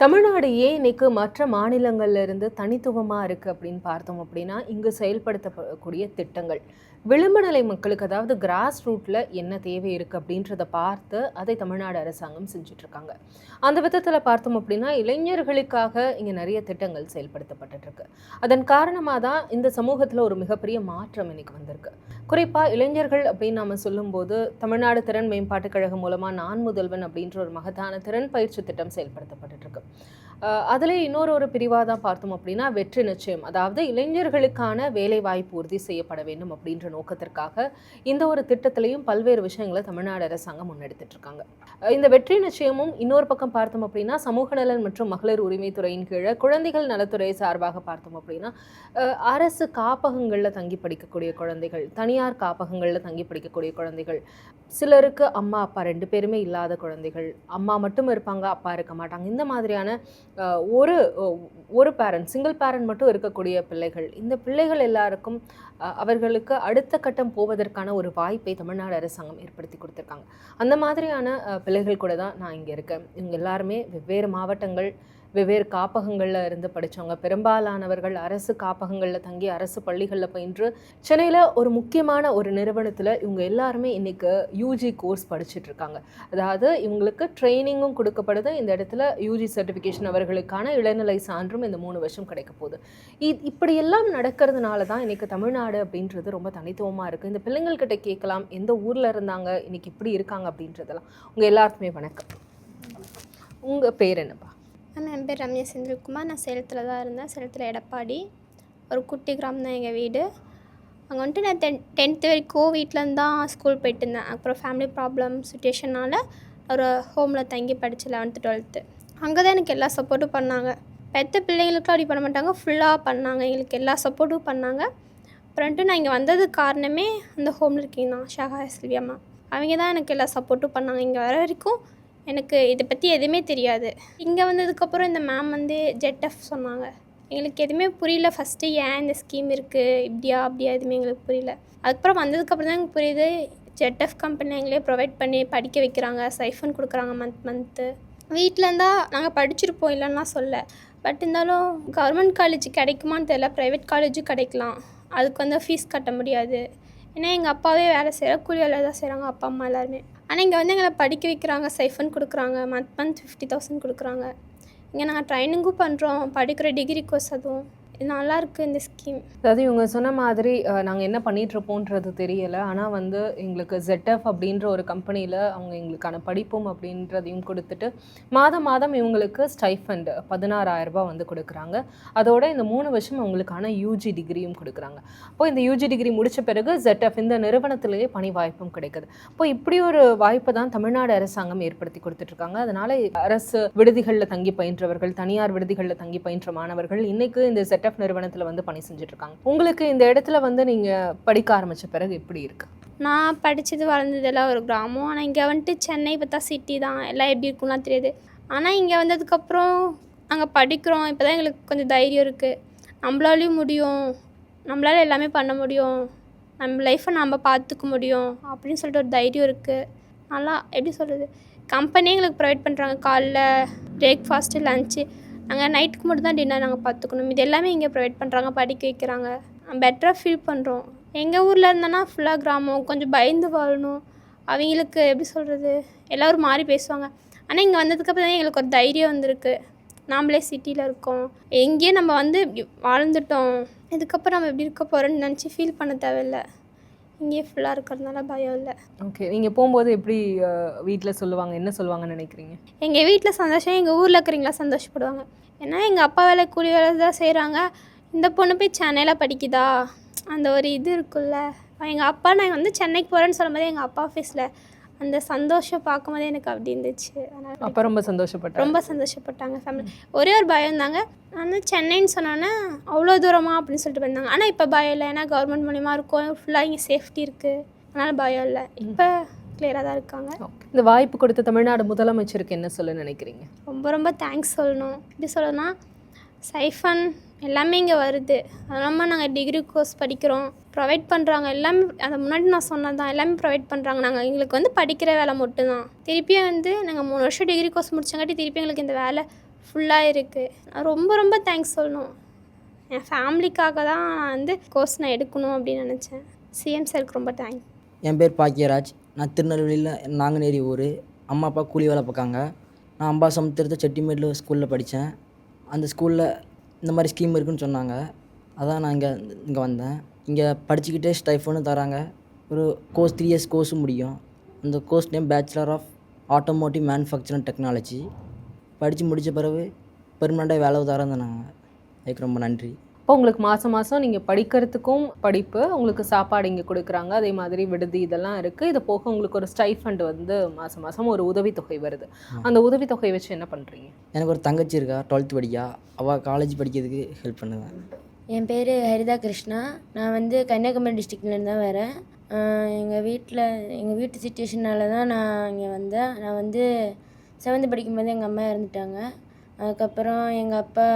தமிழ்நாடு ஏன் இன்னைக்கு மற்ற மாநிலங்கள்ல இருந்து தனித்துவமாக இருக்குது அப்படின்னு பார்த்தோம் அப்படின்னா இங்கு செயல்படுத்தப்படக்கூடிய திட்டங்கள். விளிம்பு நிலை மக்களுக்கு அதாவது கிராஸ் ரூட்டில் என்ன தேவை இருக்கு அப்படின்றத பார்த்து அதை தமிழ்நாடு அரசாங்கம் செஞ்சிட்ருக்காங்க. அந்த விதத்தில் பார்த்தோம் அப்படின்னா இளைஞர்களுக்காக இங்கே நிறைய திட்டங்கள் செயல்படுத்தப்பட்டுருக்கு அதன் காரணமாக தான் இந்த சமூகத்தில் ஒரு மிகப்பெரிய மாற்றம் இன்னைக்கு வந்திருக்கு. குறிப்பாக இளைஞர்கள் அப்படின்னு நம்ம சொல்லும்போது தமிழ்நாடு திறன் மேம்பாட்டுக் கழகம் மூலமாக நான் முதல்வன் அப்படின்ற ஒரு மகத்தான திறன் பயிற்சி திட்டம் செயல்படுத்தப்பட்டுருக்கு அதுல இன்னொரு ஒரு பிரிவாக தான் பார்த்தோம் அப்படின்னா வெற்றி நிச்சயம். அதாவது இளைஞர்களுக்கான வேலை வாய்ப்பு உறுதி செய்யப்பட வேண்டும் அப்படின்ற நோக்கத்திற்காக இந்த ஒரு திட்டத்திலையும் பல்வேறு விஷயங்களை தமிழ்நாடு அரசாங்கம் முன்னெடுத்துட்டு இருக்காங்க. இந்த வெற்றி நிச்சயமும் இன்னொரு பக்கம் பார்த்தோம் அப்படின்னா சமூக நலன் மற்றும் மகளிர் உரிமைத்துறையின் கீழே குழந்தைகள் நலத்துறை சார்பாக பார்த்தோம் அப்படின்னா அரசு காப்பகங்களில் தங்கி படிக்கக்கூடிய குழந்தைகள் தனியார் காப்பகங்களில் தங்கி படிக்கக்கூடிய குழந்தைகள் சிலருக்கு அம்மா அப்பா ரெண்டு பேருமே இல்லாத குழந்தைகள் அம்மா மட்டும் இருப்பாங்க அப்பா இருக்க மாட்டாங்க. இந்த மாதிரியான ஒரு ஒரு பேரண்ட் சிங்கிள் பேரண்ட் மட்டும் இருக்கக்கூடிய பிள்ளைகள் இந்த பிள்ளைகள் எல்லாருக்கும் அவர்களுக்கு அடுத்த கட்டம் போவதற்கான ஒரு வாய்ப்பை தமிழ்நாடு அரசாங்கம் ஏற்படுத்தி கொடுத்துருக்காங்க. அந்த மாதிரியான பிள்ளைகள் கூட தான் நான் இங்கே இருக்கேன். இவங்க எல்லாருமே வெவ்வேறு மாவட்டங்கள் வெவ்வேறு காப்பகங்களில் இருந்து படித்தவங்க பெரும்பாலானவர்கள் அரசு காப்பகங்களில் தங்கி அரசு பள்ளிகளில் பயின்று சென்னையில் ஒரு முக்கியமான ஒரு நிறுவனத்தில் இவங்க எல்லாருமே இன்றைக்கி யூஜி கோர்ஸ் படிச்சுட்டு இருக்காங்க. அதாவது இவங்களுக்கு ட்ரைனிங்கும் கொடுக்கப்படுது. இந்த இடத்துல யூஜி சர்டிஃபிகேஷன் அவர்களுக்கான இளநிலை சான்றும் இந்த மூணு வருஷம் கிடைக்க போகுது. இ இப்படியெல்லாம் நடக்கிறதுனால தான் இன்றைக்கி தமிழ்நாடு அப்படின்றது ரொம்ப தனித்துவமாக இருக்குது இந்த பிள்ளைங்கள்கிட்ட கேட்கலாம். எந்த ஊரில் இருந்தாங்க? இன்னைக்கு இப்படி இருக்காங்க அப்படின்றதெல்லாம். உங்கள் எல்லாருக்குமே வணக்கம். உங்கள் பேர் என்னப்பா? மேம் என் பேர் ரம்யா செந்தில்குமார். நான் சேலத்தில் தான் இருந்தேன். சேலத்தில் எடப்பாடி. ஒரு குட்டி கிராமம் தான் எங்கள் வீடு. அங்கே வந்துட்டு நான் டென் டென்த்து வரைக்கும் வீட்டிலேருந்து தான் ஸ்கூல் போயிட்டு இருந்தேன். அப்புறம் ஃபேமிலி ப்ராப்ளம் சுச்சுவேஷனால் ஒரு ஹோமில் தங்கி படித்து லெவன்த்து டுவெல்த்து அங்கே தான் எனக்கு எல்லா சப்போர்ட்டும் பண்ணாங்க. பெற்ற பிள்ளைங்களுக்கும் அப்படி பண்ண மாட்டாங்க. ஃபுல்லாக பண்ணாங்க. எங்களுக்கு எல்லா சப்போர்ட்டும் பண்ணாங்க. அப்புறம்ட்டு நான் இங்கே வந்ததுக்கு காரணமே அந்த ஹோமில் இருக்கீங்க தான் ஷாகா செல்வியம்மா அவங்க தான் எனக்கு எல்லா சப்போர்ட்டும் பண்ணாங்க. இங்கே வர வரைக்கும் எனக்கு இதை பற்றி எதுவுமே தெரியாது. இங்கே வந்ததுக்கப்புறம் இந்த மேம் வந்து ஜெட்எஃப் சொன்னாங்க. எங்களுக்கு எதுவுமே புரியல. ஃபஸ்ட்டு ஏன் இந்த ஸ்கீம் இருக்குது இப்படியா அப்படியா எதுவுமே எங்களுக்கு புரியல. அதுக்கப்புறம் வந்ததுக்கப்புறம் தான் எனக்கு புரியுது. ஜெட்எஃப் கம்பெனி எங்களே ப்ரொவைட் பண்ணி படிக்க வைக்கிறாங்க. சைஃபன் கொடுக்குறாங்க மந்த் மந்த்து வீட்டில் இருந்தால் நாங்கள் படிச்சிருப்போம் இல்லைன்னா சொல்ல. பட் இருந்தாலும் கவர்மெண்ட் காலேஜ் கிடைக்குமான்னு தெரியல. ப்ரைவேட் காலேஜும் கிடைக்கலாம். அதுக்கு வந்து ஃபீஸ் கட்ட முடியாது. ஏன்னா எங்கள் அப்பாவே வேலை செய்கிற கூலி வேலை தான் செய்கிறாங்க அப்பா அம்மா எல்லாருமே. ஆனால் இங்கே வந்து எங்களை படிக்க வைக்கிறாங்க. சைஃபன் கொடுக்குறாங்க. மந்த் மந்த் ஃபிஃப்டி தௌசண்ட் கொடுக்குறாங்க. இங்கே நாங்கள் ட்ரைனிங்கும் பண்ணுறோம் படிக்கிற டிகிரி கோர்ஸ் அதுவும். நல்லாயிருக்கு இந்த ஸ்கீம். அதாவது இவங்க சொன்ன மாதிரி நாங்கள் என்ன பண்ணிகிட்ருப்போன்றது தெரியலை. ஆனால் வந்து எங்களுக்கு ZF அப்படின்ற ஒரு கம்பெனியில் அவங்க எங்களுக்கான படிப்பும் அப்படின்றதையும் கொடுத்துட்டு மாதம் மாதம் இவங்களுக்கு ஸ்டைஃபண்ட் பதினாறாயிரம் வந்து கொடுக்குறாங்க. அதோட இந்த மூணு வருஷம் அவங்களுக்கான யூஜி டிகிரியும் கொடுக்குறாங்க. அப்போ இந்த யூஜி டிகிரி முடிச்ச பிறகு ZF இந்த நிறுவனத்திலேயே பணி வாய்ப்பும் கிடைக்குது. அப்போ இப்படி ஒரு வாய்ப்பை தான் தமிழ்நாடு அரசாங்கம் ஏற்படுத்தி கொடுத்துட்ருக்காங்க. அதனால் அரசு விடுதிகளில் தங்கி பயின்றவர்கள் தனியார் விடுதிகளில் தங்கி பயின்ற மாணவர்கள் இன்றைக்கு இந்த ZF நிறுவனத்தில் வந்து பணி செஞ்சுட்ருக்காங்க. உங்களுக்கு இந்த இடத்துல வந்து நீங்கள் படிக்க ஆரம்பித்த பிறகு எப்படி இருக்குது நான் படித்தது வளர்ந்ததெல்லாம் ஒரு கிராமம். ஆனால் இங்கே வந்துட்டு சென்னை பார்த்தா சிட்டி தான். எல்லாம் எப்படி இருக்கும்லாம் தெரியாது. ஆனால் இங்கே வந்ததுக்கப்புறம் நாங்கள் படிக்கிறோம். இப்போ தான் எங்களுக்கு கொஞ்சம் தைரியம் இருக்குது நம்மளாலையும் முடியும். நம்மளால எல்லாமே பண்ண முடியும். நம்ம லைஃப்பை நம்ம பார்த்துக்க முடியும். அப்படின்னு சொல்லிட்டு ஒரு தைரியம் இருக்குது நல்லா எப்படி சொல்கிறது கம்பெனியே எங்களுக்கு ப்ரொவைட் பண்ணுறாங்க காலைல பிரேக்ஃபாஸ்ட்டு லஞ்சு நாங்கள் நைட்டுக்கு மட்டும் தான் டின்னர் நாங்கள் பார்த்துக்கணும் இது எல்லாமே இங்கே ப்ரொவைட் பண்ணுறாங்க படிக்க வைக்கிறாங்க. பெட்டராக ஃபீல் பண்ணுறோம் எங்கள் ஊரில் இருந்தோன்னா ஃபுல்லாக கிராமம். கொஞ்சம் பயந்து வாழணும். அவங்களுக்கு எப்படி சொல்கிறது எல்லோரும் மாறி பேசுவாங்க. ஆனால் இங்கே வந்ததுக்கப்புறம் தான் எங்களுக்கு ஒரு தைரியம் வந்திருக்கு. நாமளே சிட்டியில் இருக்கோம். எங்கேயே நம்ம வந்து இப்படி வாழ்ந்துட்டோம். இதுக்கப்புறம் நம்ம எப்படி இருக்க போகிறோன்னு நினச்சி ஃபீல் பண்ண தேவையில்லை. இங்கேயே ஃபுல்லாக இருக்கிறதுனால பயம் இல்லை. ஓகே நீங்கள் போகும்போது எப்படி வீட்டில் சொல்லுவாங்க என்ன சொல்லுவாங்கன்னு நினைக்கிறீங்க? எங்கள் வீட்டில் சந்தோஷம் எங்கள் ஊரில் இருக்கிறீங்களா சந்தோஷப்படுவாங்க. ஏன்னா எங்கள் அப்பா வேலை கூலி வேலை தான் செய்கிறாங்க இந்த பொண்ணு போய் சென்னையில் படிக்குதா? அந்த ஒரு இது இருக்குல்ல. எங்கள் அப்பா நான் வந்து சென்னைக்கு போகிறேன்னு சொல்லும்போது எங்கள் அப்பா ஆஃபீஸில் அந்த சந்தோஷம் பார்க்கும்போதே எனக்கு அப்படி இருந்துச்சு. அதனால் அப்போ ரொம்ப சந்தோஷப்பட்டேன் ரொம்ப சந்தோஷப்பட்டாங்க ஃபேமிலி ஒரே ஒரு பயம் தாங்க. நான் வந்து சென்னைன்னு சொன்னோன்னே அவ்வளோ தூரமா அப்படின்னு சொல்லிட்டு வந்தாங்க ஆனால் இப்போ பயம் இல்லை. ஏன்னா கவர்மெண்ட் மூலியமாக இருக்கும். ஃபுல்லாக இங்கே சேஃப்டி இருக்குது அதனால் பயம் இல்லை. இப்போ கிளியராக தான் இருக்காங்க. இந்த வாய்ப்பு கொடுத்த தமிழ்நாடு முதலமைச்சருக்கு என்ன சொல்ல நினைக்கிறீங்க? ரொம்ப ரொம்ப தேங்க்ஸ் சொல்லணும். எப்படி சொல்லணும்னா சைஃபன் எல்லாமே இங்கே வருது. அது இல்லாமல் நாங்கள் டிகிரி கோர்ஸ் படிக்கிறோம். ப்ரொவைட் பண்ணுறாங்க எல்லாமே அதை முன்னாடி நான் சொன்னது தான் எல்லாமே ப்ரொவைட் பண்ணுறாங்க நாங்கள் எங்களுக்கு வந்து படிக்கிற வேலை மட்டும்தான். திருப்பியும் வந்து நாங்கள் மூணு வருஷம் டிகிரி கோர்ஸ் முடிச்சங்காட்டி திருப்பி எங்களுக்கு இந்த வேலை ஃபுல்லாக இருக்குது நான் ரொம்ப ரொம்ப தேங்க்ஸ் சொல்லணும். என் ஃபேமிலிக்காக தான் நான் வந்து கோர்ஸ் நான் எடுக்கணும் அப்படின்னு நினச்சேன். சிஎம் சாருக்கு ரொம்ப தேங்க்ஸ் என் பேர் பாக்கியராஜ். நான் திருநெல்வேலியில் நாங்குநேரி ஊர். அம்மா அப்பா கூலி வேலை பார்க்காங்க. நான் அம்பா சமுத்திரத்தை செட்டிமேட்டில் ஸ்கூலில் படித்தேன். அந்த ஸ்கூலில் இந்த மாதிரி ஸ்கீம் இருக்குன்னு சொன்னாங்க. அதான் நான் இங்கே இங்கே வந்தேன். இங்கே படிச்சுக்கிட்டே ஸ்டைஃபோன்னு தராங்க. ஒரு கோர்ஸ் த்ரீ இயர்ஸ் கோர்ஸும் முடியும். அந்த course name bachelor of automotive manufacturing technology படித்து முடித்த பிறகு பெர்மனெண்ட்டாக வேலை தரேன் நாங்கள் அதுக்கு ரொம்ப நன்றி. இப்போ உங்களுக்கு மாதம் மாதம் நீங்கள் படிக்கிறதுக்கும் படிப்பு உங்களுக்கு சாப்பாடு இங்கே கொடுக்குறாங்க. அதே மாதிரி விடுதி இதெல்லாம் இருக்குது இது போக உங்களுக்கு ஒரு ஸ்டைஃபண்ட் வந்து மாதம் மாதம் ஒரு உதவித்தொகை வருது. அந்த உதவித்தொகை வச்சு என்ன பண்ணுறீங்க எனக்கு ஒரு தங்கச்சி இருக்கா டுவெல்த்து படிக்கா. அவள் காலேஜ் படிக்கிறதுக்கு ஹெல்ப் பண்ணுவேன். என் பேர் ஹரிதா கிருஷ்ணா. நான் வந்து கன்னியாகுமரி டிஸ்ட்ரிக்ட்லேருந்து தான் வரேன். எங்கள் வீட்டில் எங்கள் வீட்டு சுச்சுவேஷனால தான் நான் இங்கே வந்தேன். நான் வந்து செவன்த்து படிக்கும்போது எங்கள் அம்மா இறந்துட்டாங்க. அதுக்கப்புறம் எங்கள் அப்பா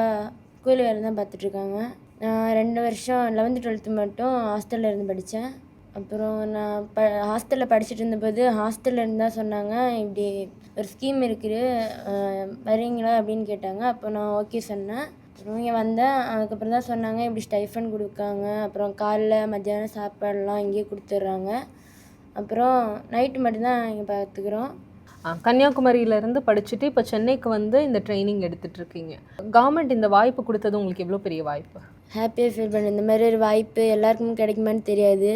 கூலி வேலை தான் பார்த்துட்ருக்காங்க. நான் ரெண்டு வருஷம் லெவன்த்து டுவெல்த்து மட்டும் ஹாஸ்டலில் இருந்து படித்தேன் அப்புறம் நான் ப ஹாஸ்டலில் படிச்சுட்டு இருந்தபோது ஹாஸ்டலில் இருந்தால் சொன்னாங்க இப்படி ஒரு ஸ்கீம் இருக்குது. வரீங்களா? அப்படின்னு கேட்டாங்க. அப்போ நான் ஓகே சொன்னேன். இங்கே வந்தேன் அதுக்கப்புறம் தான் சொன்னாங்க இப்படி ஸ்டைஃபன் கொடுக்காங்க. அப்புறம் காலைல மத்தியானம் சாப்பாடுலாம் இங்கேயே கொடுத்துட்றாங்க. அப்புறம் நைட்டு மட்டும்தான் இங்கே பார்த்துக்குறோம் கன்னியாகுமரியிலேருந்து படிச்சுட்டு இப்போ சென்னைக்கு வந்து இந்த ட்ரைனிங் எடுத்துட்டு இருக்கீங்க கவர்மெண்ட் இந்த வாய்ப்பு கொடுத்தது உங்களுக்கு எவ்வளோ பெரிய வாய்ப்பு? ஹாப்பியாக ஃபீல் பண்ணேன் இந்த மாதிரி ஒரு வாய்ப்பு எல்லாருக்கும் கிடைக்குமான்னு தெரியாது.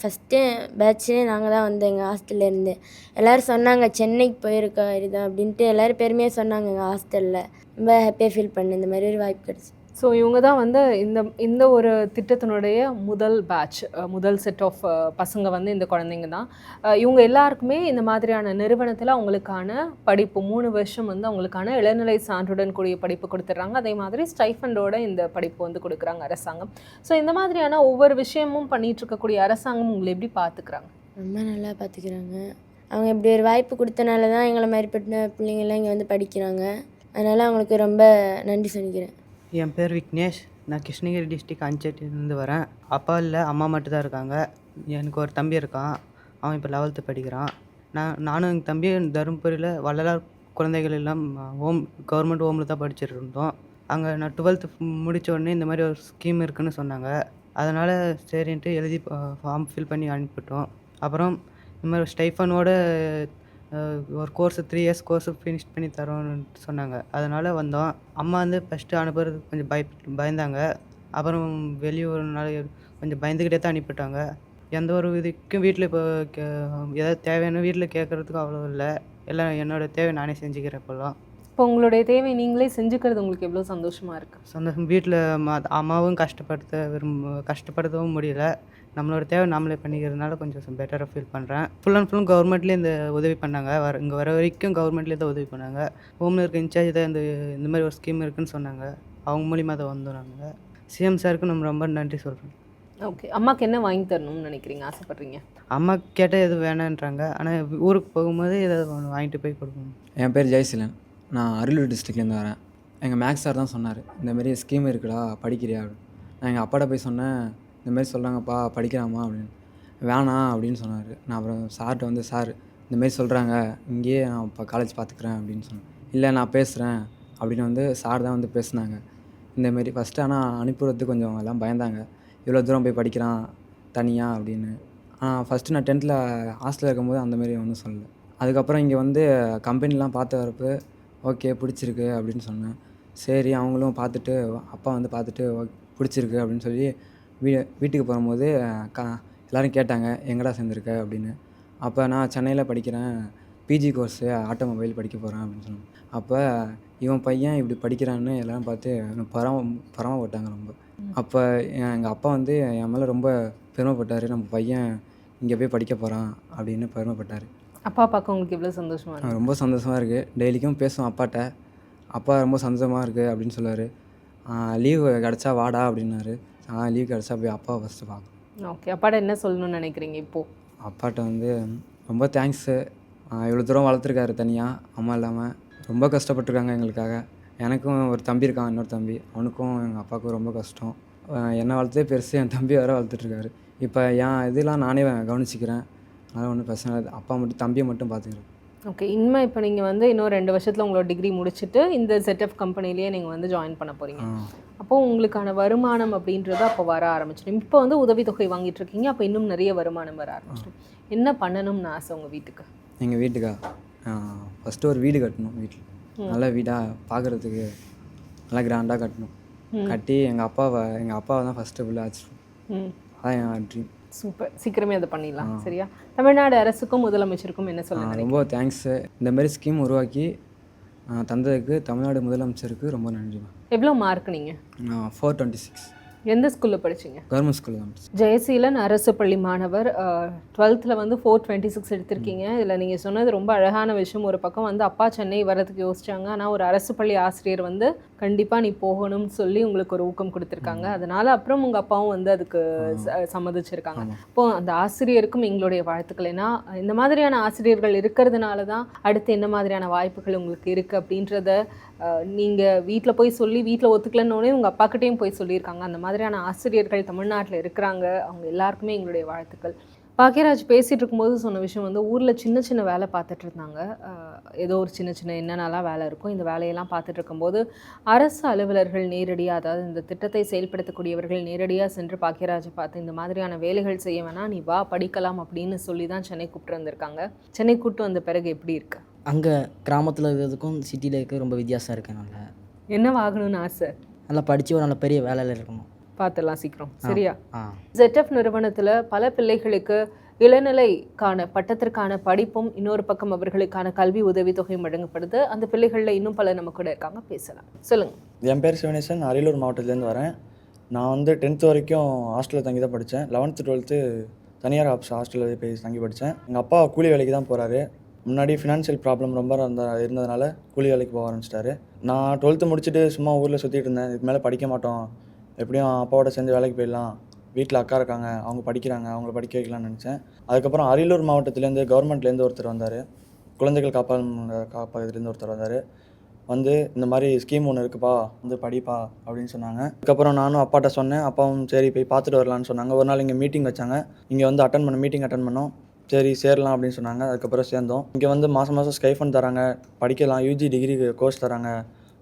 ஃபஸ்ட்டு பேட்சே நாங்கள் தான் வந்தோம் எங்கள் ஹாஸ்டல்லேருந்து எல்லோரும் சொன்னாங்க சென்னைக்கு போயிருக்கா இதுதான் அப்படின்ட்டு எல்லோரும் பெருமையாக சொன்னாங்க எங்கள் ஹாஸ்டலில் ரொம்ப ஹாப்பியாக ஃபீல் பண்ணேன். இந்த மாதிரி ஒரு வாய்ப்பு கிடச்சி. ஸோ இவங்க தான் வந்து இந்த இந்த ஒரு திட்டத்தினுடைய முதல் பேட்ச் முதல் செட் ஆஃப் பசங்க வந்து இந்த குழந்தைங்க தான். இவங்க எல்லாருக்குமே இந்த மாதிரியான நிறுவனத்தில் அவங்களுக்கான படிப்பு மூணு வருஷம் வந்து அவங்களுக்கான இளநிலை சான்றுடன் கூடிய படிப்பு கொடுத்துட்றாங்க. அதே மாதிரி ஸ்டைஃபண்டோட இந்த படிப்பு வந்து கொடுக்குறாங்க அரசாங்கம். ஸோ இந்த மாதிரியான ஒவ்வொரு விஷயமும் பண்ணிகிட்டு இருக்கக்கூடிய அரசாங்கம் உங்களை எப்படி பார்த்துக்கிறாங்க ரொம்ப நல்லா பார்த்துக்கிறாங்க அவங்க இப்படி ஒரு வாய்ப்பு கொடுத்தனால தான் எங்களை மாதிரிப்பட்ட பிள்ளைங்கள்லாம் இங்கே வந்து படிக்கிறாங்க. அதனால் அவங்களுக்கு ரொம்ப நன்றி சொல்லிக்கிறேன். என் பேர் விக்னேஷ். நான் கிருஷ்ணகிரி டிஸ்ட்ரிக் அஞ்சட்டிலேருந்து வரேன். அப்பா இல்லை அம்மா மட்டும் தான் இருக்காங்க. எனக்கு ஒரு தம்பி இருக்கான். அவன் இப்போ லெவல்த்து படிக்கிறான். நான் நானும் எங்கள் தம்பியும் தருமபுரியில் வள்ளலார் குழந்தைகள் எல்லாம் ஹோம் கவர்மெண்ட் ஹோமில் தான் படிச்சுட்டு இருந்தோம். அங்கே நான் டுவெல்த்து முடித்த உடனே இந்த மாதிரி ஒரு ஸ்கீம் இருக்குன்னு சொன்னாங்க. அதனால் சரின்ட்டு எழுதி ஃபார்ம் ஃபில் பண்ணி அனுப்பிவிட்டோம். அப்புறம் இந்த மாதிரி ஸ்டைஃபனோட ஒரு course three years course finish பண்ணி தரோன்னு சொன்னாங்க. அதனால் வந்தோம். அம்மா வந்து ஃபஸ்ட்டு அனுப்புறதுக்கு கொஞ்சம் பய பயந்தாங்க. அப்புறம் வெளியூர்னால கொஞ்சம் பயந்துக்கிட்டே தான் அனுப்பிவிட்டாங்க. எந்த ஒரு இதுக்கும் வீட்டில் இப்போ கே ஏதாவது தேவையான வீட்டில் கேட்குறதுக்கும் அவ்வளோ இல்லை. எல்லாம் என்னோட தேவை நானே செஞ்சுக்கிறேன் இப்போல்லாம் இப்போ உங்களுடைய தேவை நீங்களே செஞ்சுக்கிறது உங்களுக்கு எவ்வளோ சந்தோஷமாக இருக்குது சந்தோஷம். வீட்டில் அம்மாவும் கஷ்டப்படுத்த விரும்ப கஷ்டப்படுத்தவும் முடியல. நம்மளோட தேவை நாமளே பண்ணிக்கிறதுனால கொஞ்சம் பெட்டராக ஃபீல் பண்ணுறேன் ஃபுல் அண்ட் ஃபுல்லும் கவர்மெண்ட்லேயே இந்த உதவி பண்ணாங்க. வர இங்கே வர வரைக்கும் கவர்மெண்ட்லேயே தான் உதவி பண்ணாங்க. ஹோமில் இருக்க இன்சார்ஜ் தான் இந்த இந்த மாதிரி ஒரு ஸ்கீம் இருக்குன்னு சொன்னாங்க. அவங்க மூலியமாக தான் வந்தோம் நாங்கள் சிஎம் சாருக்கு நம்ம ரொம்ப நன்றி சொல்கிறோம் ஓகே அம்மாக்கு என்ன வாங்கி தரணும்னு நினைக்கிறீங்க? ஆசைப்படுறீங்க? அம்மா கேட்டால் எதுவும் வேணான்றாங்க. ஆனால் ஊருக்கு போகும்போது ஏதாவது வாங்கிட்டு போய் கொடுக்கணும். என் பேர் ஜெயசீலன். நான் அரியலூர் டிஸ்ட்ரிக்ட்லேருந்து வரேன். எங்கள் மேக்ஸ் சார் தான் சொன்னார் இந்தமாரி ஸ்கீம் இருக்குடா படிக்கிறியா அப்படின்னு. நான் எங்கள் அப்பாட்ட போய் சொன்னேன் இந்தமாரி சொல்கிறாங்கப்பா படிக்கலாமா அப்படின்னு. வேணாம் அப்படின்னு சொன்னார். நான் அப்புறம் சார்கிட்ட வந்து சார் இந்தமாரி சொல்கிறாங்க இங்கேயே நான் இப்போ காலேஜ் பார்த்துக்குறேன் அப்படின்னு சொன்னேன். இல்லை நான் பேசுகிறேன் அப்படின்னு வந்து சார் தான் வந்து பேசுனாங்க. இந்தமாரி ஃபஸ்ட்டு ஆனால் அனுப்பிடுறது கொஞ்சம் எல்லாம் பயந்தாங்க. இவ்வளோ தூரம் போய் படிக்கிறான் தனியாக அப்படின்னு. ஆனால் ஃபஸ்ட்டு நான் டென்த்தில் ஹாஸ்டலில் இருக்கும்போது அந்தமாரி ஒன்றும் சொல்லலை. அதுக்கப்புறம் இங்கே வந்து கம்பெனிலாம் பார்த்து வரப்போ ஓகே பிடிச்சிருக்கு அப்படின்னு சொன்னேன். சரி அவங்களும் பார்த்துட்டு அப்பா வந்து பார்த்துட்டு "ஓ- பிடிச்சிருக்கு அப்படின்னு சொல்லி வீ வீட்டுக்கு போகும்போது கா எல்லோரும் கேட்டாங்க எங்கடா சேர்ந்துருக்க? அப்படின்னு. அப்போ நான் சென்னையில் படிக்கிறேன். பிஜி கோர்ஸு ஆட்டோமொபைல் படிக்க போகிறேன் அப்படின்னு சொன்னேன். அப்போ இவன் பையன் இப்படி படிக்கிறான்னு எல்லாரும் பார்த்து எனக்கு பரம பரமப்பட்டாங்க ரொம்ப. அப்போ எங்கள் அப்பா வந்து என் மேலே ரொம்ப பெருமைப்பட்டார். நம்ம பையன் இங்கே போய் படிக்க போகிறான் அப்படின்னு பெருமைப்பட்டார். அப்பா பார்க்க உங்களுக்கு எவ்வளோ சந்தோஷமாக ரொம்ப சந்தோஷமாக இருக்குது டெய்லிக்கும் பேசுவோம் அப்பாட்ட. அப்பா ரொம்ப சந்தோஷமாக இருக்குது அப்படின்னு சொல்லுவார். லீவு கிடச்சா வாடா அப்படின்னாரு. ஆ லீவ் கிடச்சா போய் அப்பாவை ஃபஸ்ட்டு பார்க்கணும் ஓகே அப்பாட்ட என்ன சொல்லணும்னு நினைக்கிறீங்க இப்போது அப்பாட்ட வந்து ரொம்ப தேங்க்ஸு இவ்வளோ தூரம் வளர்த்துருக்காரு தனியாக அம்மா இல்லாமல் ரொம்ப கஷ்டப்பட்டுருக்காங்க எங்களுக்காக. எனக்கும் ஒரு தம்பி இருக்கான் இன்னொரு தம்பி. அவனுக்கும் எங்கள் அப்பாவுக்கும் ரொம்ப கஷ்டம். என்னை வளர்த்ததே பெருசு. என் தம்பி வேறு வளர்த்துட்ருக்காரு இப்போ என் இதெல்லாம் நானே கவனிச்சிக்கிறேன். அதனால் ஒன்றும் பிரச்சனை இல்லை. அப்பா மட்டும் தம்பியை மட்டும் பார்த்துக்கிறேன் ஓகே இனிமே இப்போ நீங்கள் வந்து இன்னும் ரெண்டு வருஷத்தில் உங்களோட டிகிரி முடிச்சுட்டு இந்த செட்டப் கம்பெனிலேயே நீங்கள் வந்து ஜாயின் பண்ண போகிறீங்க அப்போ உங்களுக்கான வருமானம் அப்படின்றது அப்போ வர ஆரம்பிச்சிடும். இப்போ வந்து உதவித்தொகை வாங்கிட்டு இருக்கீங்க அப்போ இன்னும் நிறைய வருமானம் வர ஆரம்பிச்சிடும். என்ன பண்ணணும்னு ஆசை உங்கள் வீட்டுக்கு? எங்கள் வீட்டுக்கா? ஃபஸ்ட்டு ஒரு வீடு கட்டணும் வீட்டில். நல்ல வீடாக பார்க்குறதுக்கு நல்லா கிராண்டாக கட்டணும். கட்டி எங்கள் அப்பாவை எங்கள் அப்பாவை தான் ஃபஸ்ட்டு ஃபுல்லாக ஆச்சு அதான் என் ட்ரீம் சூப்பர். சீக்கிரமே அதை பண்ணிடலாம் சரியா? தமிழ்நாடு அரசுக்கும் முதலமைச்சருக்கும் என்ன சொல்லுங்க ரொம்ப தேங்க்ஸு இந்த மாதிரி ஸ்கீம் உருவாக்கி தந்ததுக்கு தமிழ்நாடு முதலமைச்சருக்கு ரொம்ப நன்றிமா எவ்வளோ மார்க் நீங்கள் ஃபோர் டுவெண்ட்டி சிக்ஸ் எந்த ஸ்கூலில் படிச்சீங்க? கவர்மெண்ட் ஸ்கூலில் தான். ஜெயசீலன் அரசு பள்ளி மாணவர் டுவெல்த்தில் வந்து ஃபோர் டுவெண்ட்டி சிக்ஸ் எடுத்திருக்கீங்க இதில் நீங்கள் சொன்னது ரொம்ப அழகான விஷயம். ஒரு பக்கம் வந்து அப்பா சென்னை வர்றதுக்கு யோசிச்சாங்க. ஆனால் ஒரு அரசு பள்ளி ஆசிரியர் வந்து கண்டிப்பாக நீ போகணும்னு சொல்லி உங்களுக்கு ஒரு ஊக்கம் கொடுத்துருக்காங்க. அதனால அப்புறம் உங்கள் அப்பாவும் வந்து அதுக்கு ச- சம்மதிச்சிருக்காங்க. இப்போ அந்த ஆசிரியருக்கும் எங்களுடைய வாழ்த்துக்கள். ஏன்னா இந்த மாதிரியான ஆசிரியர்கள் இருக்கிறதுனால தான் அடுத்து என்ன மாதிரியான வாய்ப்புகள் உங்களுக்கு இருக்குது அப்படின்றத நீங்கள் வீட்டில் போய் சொல்லி வீட்டில் ஒத்துக்கலன்னொடனே உங்கள் அப்பாக்கிட்டேயும் போய் சொல்லியிருக்காங்க. அந்த மாதிரியான ஆசிரியர்கள் தமிழ்நாட்டில் இருக்கிறாங்க. அவங்க எல்லாருக்குமே எங்களுடைய வாழ்த்துக்கள். பாக்கியராஜ் பேசிகிட்டு இருக்கும்போது சொன்ன விஷயம் வந்து ஊரில் சின்ன சின்ன வேலை பார்த்துட்டு இருந்தாங்க ஏதோ ஒரு சின்ன சின்ன என்னென்னலாம் வேலை இருக்கும் இந்த வேலையெல்லாம் பார்த்துட்டு இருக்கும்போது அரசு அலுவலர்கள் நேரடியாக அதாவது இந்த திட்டத்தை செயல்படுத்தக்கூடியவர்கள் நேரடியாக சென்று பாக்கியராஜை பார்த்து இந்த மாதிரியான வேலைகள் செய்ய வேணாம் நீ வா படிக்கலாம் அப்படின்னு சொல்லி தான் சென்னை கூப்பிட்டு வந்திருக்காங்க. சென்னை கூப்பிட்டு வந்த பிறகு எப்படி இருக்கு? அங்கே கிராமத்தில் இருக்கிறதுக்கும் சிட்டியில் இருக்க ரொம்ப வித்தியாசம் இருக்குது நல்லா என்ன வாங்கணும்னு ஆசை? நல்லா படித்து ஒரு நல்ல பெரிய வேலையில் இருக்கணும். பார்த்துடலாம் சீக்கிரம். சரியா? ZF நிறுவனத்தில் பல பிள்ளைகளுக்கு இளநிலைக்கான பட்டத்திற்கான படிப்பும் இன்னொரு பக்கம் அவர்களுக்கான கல்வி உதவித்தொகையும் வழங்கப்படுது. அந்த பிள்ளைகளில் இன்னும் பல நம்ம கூட இருக்காங்க. பேசலாம். சொல்லுங்க. என் பேர் சிவனேசன். அரியலூர் மாவட்டத்துலேருந்து வரேன். நான் வந்து டென்த்து வரைக்கும் ஹாஸ்டலில் தங்கி தான் படித்தேன். லெவன்த்து டுவெல்த்து தனியார் ஆப்ஸ் ஹாஸ்டலில் போய் தங்கி படித்தேன். எங்கள் அப்பா கூலி வேலைக்கு தான் போகிறாரு முன்னாடி ஃபினான்ஷியல் ப்ராப்ளம் ரொம்ப இருந்த இருந்ததுனால கூலி வேலைக்கு போக ஆரம்பிச்சிட்டாரு. நான் டுவெல்த்து முடிச்சுட்டு சும்மா ஊரில் சுற்றிட்டு இருந்தேன். இதுக்கு மேலே படிக்க மாட்டோம். எப்படியும் அப்பாவோட சேர்ந்து வேலைக்கு போயிடலாம். வீட்டில் அக்கா இருக்காங்க அவங்க படிக்கிறாங்க அவங்கள படிக்க வைக்கலாம்னு நினச்சேன். அதுக்கப்புறம் அரியலூர் மாவட்டத்துலேருந்து கவர்மெண்ட்லேருந்து ஒருத்தர் வந்தார். குழந்தைகள் காப்பாள் காப்பகத்துலேருந்து ஒருத்தர் வந்தார். வந்து இந்த மாதிரி ஸ்கீம் ஒன்று இருக்குப்பா வந்து படிப்பா அப்படின்னு சொன்னாங்க. அதுக்கப்புறம் நானும் அப்பாட்ட சொன்னேன் அப்பாவும் சரி போய் பார்த்துட்டு வரலான்னு சொன்னாங்க. ஒரு நாள் இங்கே மீட்டிங் வச்சாங்க. இங்கே வந்து அட்டன் பண்ண மீட்டிங் அட்டன் பண்ணோம். சரி சேரலாம் அப்படின்னு சொன்னாங்க. அதுக்கப்புறம் சேர்ந்தோம். இங்கே வந்து மாதம் மாதம் ஸ்கைஃபன் தராங்க படிக்கலாம் யூஜி டிகிரி கோர்ஸ் தராங்க.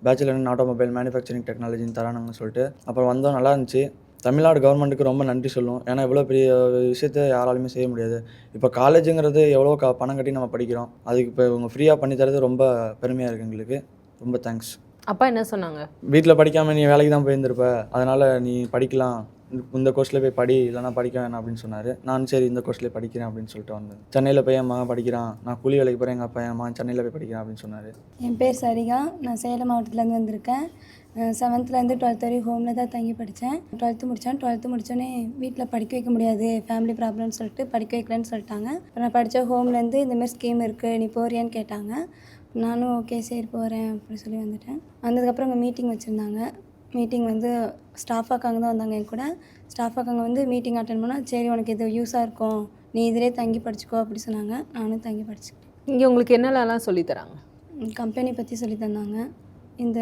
பேச்சுலர் இன் ஆட்டோமொபைல் மேனுஃபேக்சரிங் டெக்னாலஜின்னு தரானுங்கன்னு சொல்லிட்டு. அப்புறம் வந்தோம் நல்லா இருந்துச்சு. தமிழ்நாடு கவர்மெண்ட்டுக்கு ரொம்ப நன்றி சொல்லுவோம் ஏன்னா இவ்வளோ பெரிய விஷயத்த யாராலுமே செய்ய முடியாது. இப்போ காலேஜுங்கிறது எவ்வளோ க பணம் கட்டி நம்ம படிக்கிறோம். அதுக்கு இப்போ இவங்க ஃப்ரீயாக பண்ணி தரது ரொம்ப பெருமையாக இருக்குது எங்களுக்கு. ரொம்ப தேங்க்ஸ் அப்பா என்ன சொன்னாங்க? வீட்டில் படிக்காமல் நீ வேலைக்கு தான் போயிருந்திருப்ப. அதனால் நீ படிக்கலாம். இந்த- இந்த கோர்ஸில் போய் படி இல்லைனா படிக்க வேணாம் அப்படின்னு சொன்னார். நான் சரி இந்த கோர்ஸ்லேயே படிக்கிறேன் அப்படின்னு சொல்லிட்டு வந்தேன். சென்னையில் போய் என் மகன் படிக்கிறான். நான் கூலி வேலைக்கு போகிறேன் எங்கள் அப்பா என் மகன் சென்னையில் போய் படிக்கிறான் அப்படின்னு சொன்னார். என் பேர் சரிகா. நான் சேலம் மாவட்டத்துலேருந்து வந்திருக்கேன். செவன்த்துலேருந்து டுவெல்த் வரையும் ஹோமில் தான் தங்கி படித்தேன். டுவெல்த்து முடித்தேன். டுவெல்த்து முடித்தோடனே வீட்டில் படிக்க வைக்க முடியாது. ஃபேமிலி ப்ராப்ளம்னு சொல்லிட்டு படிக்க வைக்கலன்னு சொல்லிட்டாங்க. அப்புறம் நான் படித்த ஹோம்லேருந்து இந்தமாரி ஸ்கீம் இருக்குது நீ போறியான்னு கேட்டாங்க. நானும் ஓகே சரி போகிறேன் அப்படின்னு சொல்லி வந்துட்டேன். வந்ததுக்கப்புறம் அங்கே மீட்டிங் வச்சுருந்தாங்க. மீட்டிங் வந்து ஸ்டாஃப் அக்காங்க தான் வந்தாங்க என் கூட. ஸ்டாஃப் அக்காங்க வந்து மீட்டிங் அட்டன் பண்ணால் சரி உனக்கு இது யூஸாக இருக்கும். நீ இதிலே தங்கி படிச்சுக்கோ அப்படி சொன்னாங்க. நானும் தங்கி படிச்சுக்கிட்டேன். இங்கே உங்களுக்கு என்னென்னலாம் சொல்லி தராங்க? கம்பெனி பற்றி சொல்லி தந்தாங்க. இந்த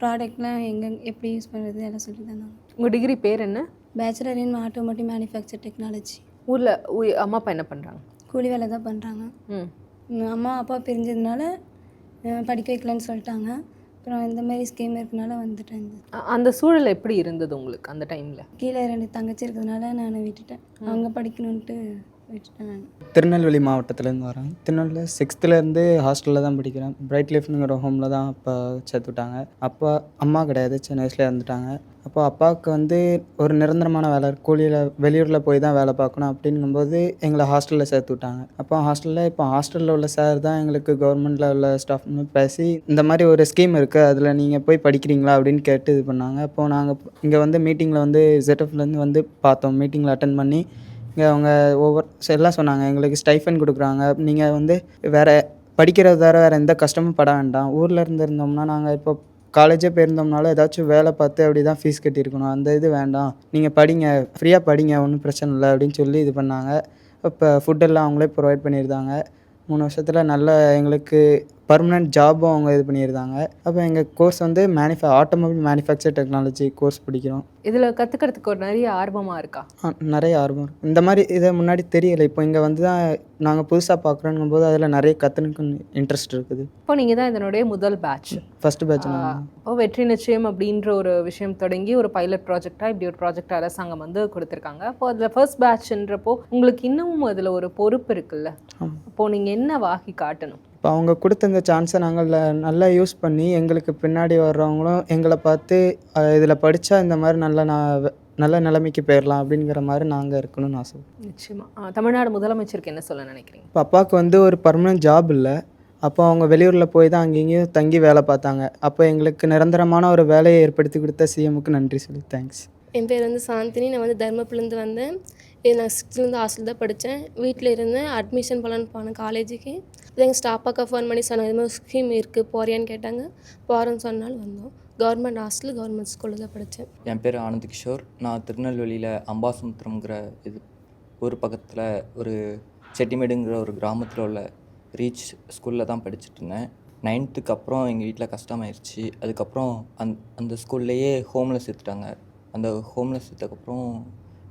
ப்ராடக்ட்லாம் எங்கே எப்படி யூஸ் பண்ணுறது எல்லாம் சொல்லி தந்தாங்க. உங்கள் டிகிரி பேர் என்ன? Bachelor in automotive manufacture technology ஊரில் அம்மா அப்பா என்ன பண்ணுறாங்க கூலி வேலை தான் பண்ணுறாங்க ம். அம்மா அப்பா பிரிஞ்சதுனால படிக்க வைக்கலன்னு சொல்லிட்டாங்க. அப்புறம் இந்த மாதிரி ஸ்கீம் இருக்கனால வந்துட்டேன் அந்த சூழல் எப்படி இருந்தது உங்களுக்கு அந்த டைமில் கீழே ரெண்டு தங்கச்சி இருக்கிறதுனால நான் விட்டுட்டேன். அவங்க படிக்கணுன்ட்டு விட்டுட்டேன் நான் திருநெல்வேலி மாவட்டத்துலேருந்து வரேன் திருநெல்வேலி சிக்ஸ்த்துலேருந்து ஹாஸ்டலில் தான் படிக்கிறேன். பிரைட் லைஃப்னுங்கிற ஹோமில் தான் அப்போ சேர்த்து விட்டாங்க அப்பா அம்மா கிடையாது. சின்ன வயசில் இருந்துட்டாங்க அப்போ அப்பாவுக்கு வந்து ஒரு நிரந்தரமான வேலை கூலியில் வெளியூரில் போய் தான் வேலை பார்க்கணும் அப்படிங்கும்போது எங்களை ஹாஸ்டலில் சேர்த்து விட்டாங்க அப்போ ஹாஸ்டலில் இப்போ ஹாஸ்டலில் உள்ள சார் தான் எங்களுக்கு கவர்மெண்ட்டில் உள்ள ஸ்டாஃப்னு பேசி இந்த மாதிரி ஒரு ஸ்கீம் இருக்குது அதில் நீங்கள் போய் படிக்கிறீங்களா அப்படின்னு கேட்டு இது பண்ணாங்க. அப்போது நாங்கள் இங்கே வந்து மீட்டிங்கில் வந்து ஜெட்எஃப்லேருந்து வந்து பார்த்தோம். மீட்டிங்கில் அட்டன் பண்ணி அவங்க ஒவ்வொரு எல்லாம் சொன்னாங்க. எங்களுக்கு ஸ்டைஃபன் கொடுக்குறாங்க. நீங்கள் வந்து வேறு படிக்கிறது தவிர வேறு எந்த கஷ்டமும் பட வேண்டாம். ஊரில் இருந்து இருந்தோம்னா நாங்கள் இப்போ காலேஜே போயிருந்தோம்னாலும் ஏதாச்சும் வேலை பார்த்து அப்படி தான் ஃபீஸ் கட்டியிருக்கணும். அந்த இது வேண்டாம். நீங்கள் படிங்க. ஃப்ரீயாக படிங்க. ஒன்றும் பிரச்சனை இல்லை அப்படின்னு சொல்லி இது பண்ணாங்க. இப்போ ஃபுட்டெல்லாம் அவங்களே ப்ரொவைட் பண்ணியிருந்தாங்க. மூணு வருஷத்தில் நல்ல எங்களுக்கு பர்மனெண்ட் ஜாபும் அவங்க இது பண்ணியிருந்தாங்க. அப்போ எங்கள் கோர்ஸ் வந்து மேனுஃபே ஆட்டோமொபைல் மேனுஃபேக்சர் டெக்னாலஜி கோர்ஸ் படிக்கிறோம். இதில் கற்றுக்கிறதுக்கு ஒரு நிறைய ஆர்வமாக இருக்கா? நிறைய ஆர்வம். இந்த மாதிரி இதை முன்னாடி தெரியலை. இப்போ இங்கே வந்து தான் நாங்கள் புதுசாக பார்க்குறோங்கும் போது அதில் நிறைய கற்றுனுக்கு இன்ட்ரெஸ்ட் இருக்குது. இப்போ நீங்கள் தான் இதனுடைய முதல் பேட்ச் ஃபஸ்ட்டு பேட்ச் இப்போ வெற்றி நிச்சயம் அப்படின்ற ஒரு விஷயம் தொடங்கி ஒரு பைலட் ப்ராஜெக்டாக இப்படி ஒரு ப்ராஜெக்ட் அரசாங்கம் வந்து கொடுத்துருக்காங்க. அப்போ அதில் ஃபர்ஸ்ட் பேட்ச்ன்றப்போ உங்களுக்கு இன்னமும் அதில் ஒரு பொறுப்பு இருக்குல்ல? ஆமா. அப்போ நீங்கள் என்ன வாகி காட்டணும்? இப்போ அவங்க கொடுத்த இந்த சான்ஸை நாங்கள் நல்லா யூஸ் பண்ணி எங்களுக்கு பின்னாடி வர்றவங்களும் எங்களை பார்த்து இதில் படித்தா இந்த மாதிரி நல்ல நான் நல்ல நிலைமைக்கு போயிடலாம் அப்படிங்கிற மாதிரி நாங்கள் இருக்கணும்னு ஆசை நிச்சயமா. ஆ, தமிழ்நாடு முதலமைச்சருக்கு என்ன சொல்ல நினைக்கிறீங்க? இப்போ அப்பாவுக்கு வந்து ஒரு பர்மனெண்ட் ஜாப் இல்லை. அப்போ அவங்க வெளியூரில் போய் தான் அங்கேயும் தங்கி வேலை பார்த்தாங்க. அப்போ எங்களுக்கு நிரந்தரமான ஒரு வேலையை ஏற்படுத்தி கொடுத்த சிஎம்முக்கு நன்றி சொல்லி தேங்க்ஸ் என் பேர் வந்து சாந்தினி. நான் வந்து தர்மபுரிலேருந்து வந்தேன். இது நான் சிக்ஸ்த்லேருந்து ஹாஸ்டல் தான் படித்தேன். வீட்டில் இருந்தேன் அட்மிஷன் போகலான்னு போனேன் காலேஜுக்கு இது எங்கள் ஸ்டாப்பாக்கா ஃபோன் பண்ணி சொன்னாங்க இது மாதிரி ஸ்கீம் இருக்குது போறியான்னு கேட்டாங்க. போகிறேன்னு சொன்னாலும் வந்தோம். கவர்மெண்ட் ஹாஸ்டல் கவர்மெண்ட் ஸ்கூலில் தான் படித்தேன். என் பேர் ஆனந்த் கிஷோர். நான் திருநெல்வேலியில் அம்பாசமுத்திரம்ங்கிற இது ஊர் பக்கத்தில் ஒரு செட்டிமேடுங்கிற ஒரு கிராமத்தில் உள்ள ரீச் ஸ்கூலில் தான் படிச்சுட்டு இருந்தேன். நைன்த்துக்கு அப்புறம் எங்கள் வீட்டில் கஷ்டமாயிருச்சு. அதுக்கப்புறம் அந் அந்த ஸ்கூல்லையே ஹோமில் சேர்த்துட்டாங்க. அந்த ஹோமில் சேர்த்தக்கப்புறம்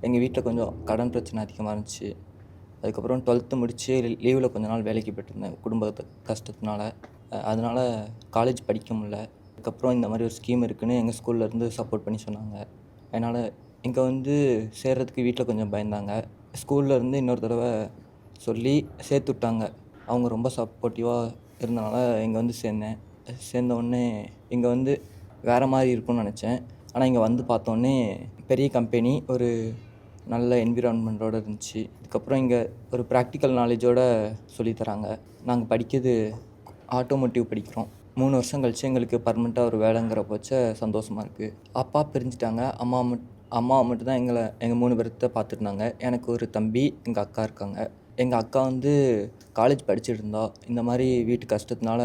எங்கள் வீட்டில் கொஞ்சம் கடன் பிரச்சனை அதிகமாக இருந்துச்சு. அதுக்கப்புறம் டுவெல்த்து முடித்து லீவில் கொஞ்ச நாள் வேலைக்கு போயிட்டுருந்தேன். குடும்பத்து கஷ்டத்தினால. அதனால் காலேஜ் படிக்க முடியல. அதுக்கப்புறம் இந்த மாதிரி ஒரு ஸ்கீம் இருக்குதுன்னு எங்கள் ஸ்கூல்லேருந்து சப்போர்ட் பண்ணி சொன்னாங்க. அதனால் இங்கே வந்து சேர்கிறதுக்கு வீட்டில் கொஞ்சம் பயந்தாங்க. ஸ்கூல்லேருந்து இன்னொரு தடவை சொல்லி சேர்த்து விட்டாங்க. அவங்க ரொம்ப சப்போர்ட்டிவாக இருந்தனால இங்கே வந்து சேர்ந்தேன். சேர்ந்த உடனே இங்கே வந்து வேறு மாதிரி இருக்கும்னு நினச்சேன். ஆனால் இங்கே வந்து பார்த்தோன்னே பெரிய கம்பெனி ஒரு நல்ல என்விரான்மெண்ட்டோடு இருந்துச்சு. இதுக்கப்புறம் இங்கே ஒரு ப்ராக்டிக்கல் நாலேஜோடு சொல்லித்தராங்க நாங்கள் படிக்கிறது ஆட்டோமோட்டிவ் படிக்கிறோம். மூணு வருஷம் கழிச்சு எங்களுக்கு பர்மனெண்ட்டாக ஒரு வேலைங்கிற போச்ச சந்தோஷமாக இருக்குது அப்பா பிரிஞ்சுட்டாங்க. அம்மா மட் அம்மா மட்டும்தான் எங்களை எங்கள் மூணு பேர்த்த பார்த்துருந்தாங்க. எனக்கு ஒரு தம்பி எங்கள் அக்கா இருக்காங்க. எங்கள் அக்கா வந்து காலேஜ் படிச்சுட்டு இருந்தா இந்த மாதிரி வீட்டு கஷ்டத்தினால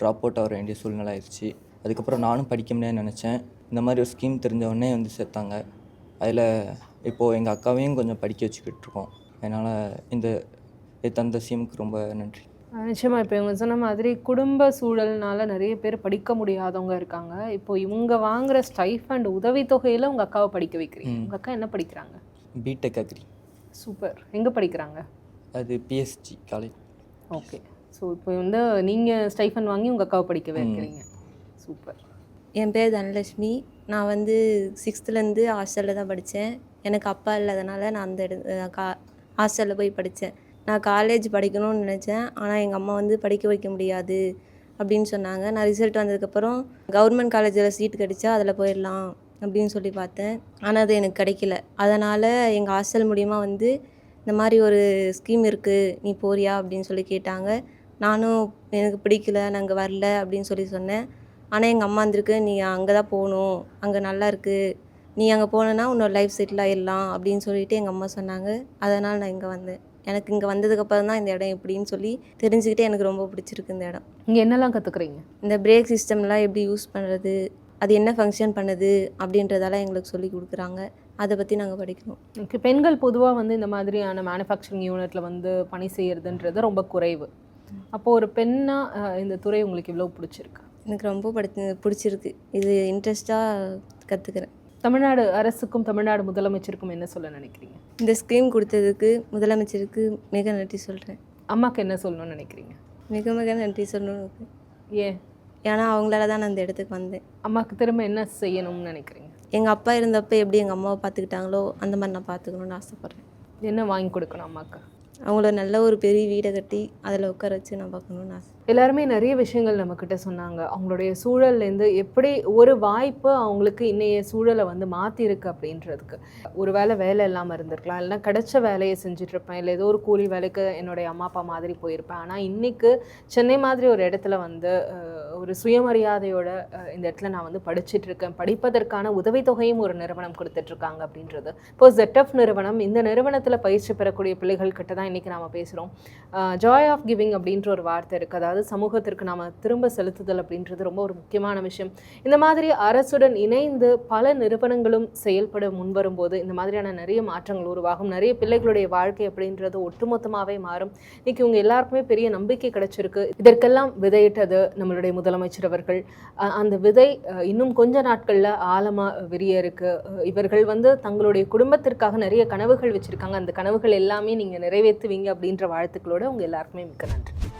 ட்ராப் அவுட் ஆக வேண்டிய சூழ்நிலை ஆயிடுச்சு அதுக்கப்புறம் நானும் படிக்க முடியாதுன்னு நினச்சேன். இந்த மாதிரி ஒரு ஸ்கீம் தெரிஞ்ச உடனே வந்து சேர்த்தாங்க. அதில் இப்போது எங்கள் அக்காவையும் கொஞ்சம் படிக்க வச்சுக்கிட்டு இருக்கோம் அதனால் இந்த தந்த ஸ்கீமுக்கு ரொம்ப நன்றி. ஆ, நிச்சயமா. இப்போ இவங்க சொன்ன மாதிரி குடும்ப சூழல்னால நிறைய பேர் படிக்க முடியாதவங்க இருக்காங்க. இப்போ இவங்க வாங்குற ஸ்டைஃபண்ட் உதவித்தொகையில் உங்கள் அக்காவை படிக்க வைக்கிறீங்க. உங்கள் அக்கா என்ன படிக்கிறாங்க? B Tech agri super. எங்கே படிக்கிறாங்க? அது பிஎஸ்ஜி காலேஜ் ஓகே. ஸோ இப்போ வந்து நீங்கள் ஸ்டைஃபன் வாங்கி உங்கள் அக்காவை படிக்க. வைக்கிறீங்க. சூப்பர். என் பேர் தனலட்சுமி. நான் வந்து சிக்ஸ்த்துலேருந்து ஹாஸ்டலில் தான் படித்தேன் எனக்கு அப்பா இல்லாதனால நான் அந்த இட கா ஹாஸ்டலில் போய் படித்தேன் நான் காலேஜ் படிக்கணும்னு நினச்சேன். ஆனால் எங்கள் அம்மா வந்து படிக்க வைக்க முடியாது அப்படின்னு சொன்னாங்க. நான் ரிசல்ட் வந்ததுக்கப்புறம் கவர்மெண்ட் காலேஜில் சீட் கிடச்சா அதில் போயிடலாம் அப்படின்னு சொல்லி பார்த்தேன். ஆனால் அது எனக்கு கிடைக்கல. அதனால் எங்கள் ஹாஸ்டல் மூலிமா வந்து இந்த மாதிரி ஒரு ஸ்கீம் இருக்குது நீ போறியா அப்படின்னு சொல்லி கேட்டாங்க. நானும் எனக்கு பிடிக்கல நாங்கள் வரல அப்படின்னு சொல்லி சொன்னேன். ஆனால் எங்கள் அம்மா இருந்திருக்கு நீ அங்கே தான் போகணும். அங்கே நல்லா இருக்குது நீ அங்கே போனேன்னா உன்னோட லைஃப் செட்டில் ஆயிடலாம் அப்படின்னு சொல்லிட்டு எங்கள் அம்மா சொன்னாங்க. அதனால் நான் இங்கே வந்தேன். எனக்கு இங்கே வந்ததுக்கப்புறம் தான் இந்த இடம் எப்படின்னு சொல்லி தெரிஞ்சுக்கிட்டு எனக்கு ரொம்ப பிடிச்சிருக்கு இந்த இடம். இங்கே என்னெல்லாம் கற்றுக்குறீங்க இந்த பிரேக் சிஸ்டம்லாம் எப்படி யூஸ் பண்ணுறது அது என்ன ஃபங்க்ஷன் பண்ணுது அப்படின்றதெல்லாம் எங்களுக்கு சொல்லி கொடுக்குறாங்க. அதை பற்றி நாங்கள் படிக்கணும். ஓகே பெண்கள் பொதுவாக வந்து இந்த மாதிரியான மேனுஃபேக்சரிங் யூனிட்டில் வந்து பணி செய்யறதுன்றது ரொம்ப குறைவு. அப்போது ஒரு பெண்ணாக இந்த துறை உங்களுக்கு இவ்வளோ பிடிச்சிருக்கு? எனக்கு ரொம்ப படுத்து பிடிச்சிருக்கு. இது இன்ட்ரெஸ்ட்டாக கற்றுக்கிறேன் தமிழ்நாடு அரசுக்கும் தமிழ்நாடு முதலமைச்சருக்கும் என்ன சொல்ல நினைக்கிறீங்க? இந்த ஸ்கீம் கொடுத்ததுக்கு முதலமைச்சருக்கு மிக நன்றி சொல்கிறேன் அம்மாக்கு என்ன சொல்லணும்னு நினைக்கிறீங்க? மிக மிக நன்றி சொல்லணும் ஏன்? ஏன்னா அவங்களால தான் நான் இந்த இடத்துக்கு வந்தேன். அம்மாக்கு திரும்ப என்ன செய்யணும்னு நினைக்கிறீங்க? எங்கள் அப்பா இருந்தப்போ எப்படி எங்கள் அம்மாவை பார்த்துக்கிட்டாங்களோ அந்த மாதிரி நான் பார்த்துக்கணுன்னு ஆசைப்பட்றேன். என்ன வாங்கி கொடுக்கணும் அம்மாக்கு? அவங்கள நல்ல ஒரு பெரிய வீடை கட்டி அதில் உட்கார வச்சு நான் பார்க்கணுன்னு ஆசை. எல்லாருமே நிறைய விஷயங்கள் நம்மக்கிட்ட சொன்னாங்க. அவங்களுடைய சூழல்லேருந்து எப்படி ஒரு வாய்ப்பு அவங்களுக்கு இன்னைய சூழலை வந்து மாற்றிருக்கு அப்படின்றதுக்கு. ஒரு வேலை வேலை இல்லாமல் இருந்திருக்கலாம். இல்லைனா கிடைச்ச வேலையை செஞ்சிட்ருப்பேன். இல்லை ஏதோ ஒரு கூலி வேலைக்கு என்னுடைய அம்மா அப்பா மாதிரி போயிருப்பேன். ஆனால் இன்றைக்கு சென்னை மாதிரி ஒரு இடத்துல வந்து ஒரு சுயமரியாதையோட இந்த இடத்துல நான் வந்து படிச்சிட்ருக்கேன். படிப்பதற்கான உதவித்தொகையும் ஒரு நிறுவனம் கொடுத்துட்ருக்காங்க அப்படின்றது. இப்போ ZF நிறுவனம் இந்த நிறுவனத்தில் பயிற்சி பெறக்கூடிய பிள்ளைகள் கிட்ட தான் இன்றைக்கி நாம் பேசுகிறோம் ஜாய் ஆஃப் கிவிங் அப்படின்ற ஒரு வார்த்தை இருக்குது அதாவது அதாவது சமூகத்திற்கு நாம் திரும்ப செலுத்துதல் அப்படின்றது ரொம்ப ஒரு முக்கியமான விஷயம். இந்த மாதிரி அரசுடன் இணைந்து பல நிறுவனங்களும் செயல்பட முன்வரும்போது இந்த மாதிரியான நிறைய மாற்றங்கள் உருவாகும். நிறைய பிள்ளைகளுடைய வாழ்க்கை அப்படின்றது ஒட்டுமொத்தமாகவே மாறும். இன்னைக்கு இவங்க எல்லாருக்குமே பெரிய நம்பிக்கை கிடைச்சிருக்கு. இதற்கெல்லாம் விதையிட்டது நம்மளுடைய முதலமைச்சர் அவர்கள். அஹ் அந்த விதை இன்னும் கொஞ்ச நாட்களில் ஆழமாக விரிய இருக்கு இவர்கள் வந்து தங்களுடைய குடும்பத்திற்காக நிறைய கனவுகள் வச்சுருக்காங்க. அந்த கனவுகள் எல்லாமே நீங்கள் நிறைவேற்றுவீங்க அப்படின்ற வாழ்த்துக்களோட உங்கள் எல்லாருக்குமே மிக்க நன்றி.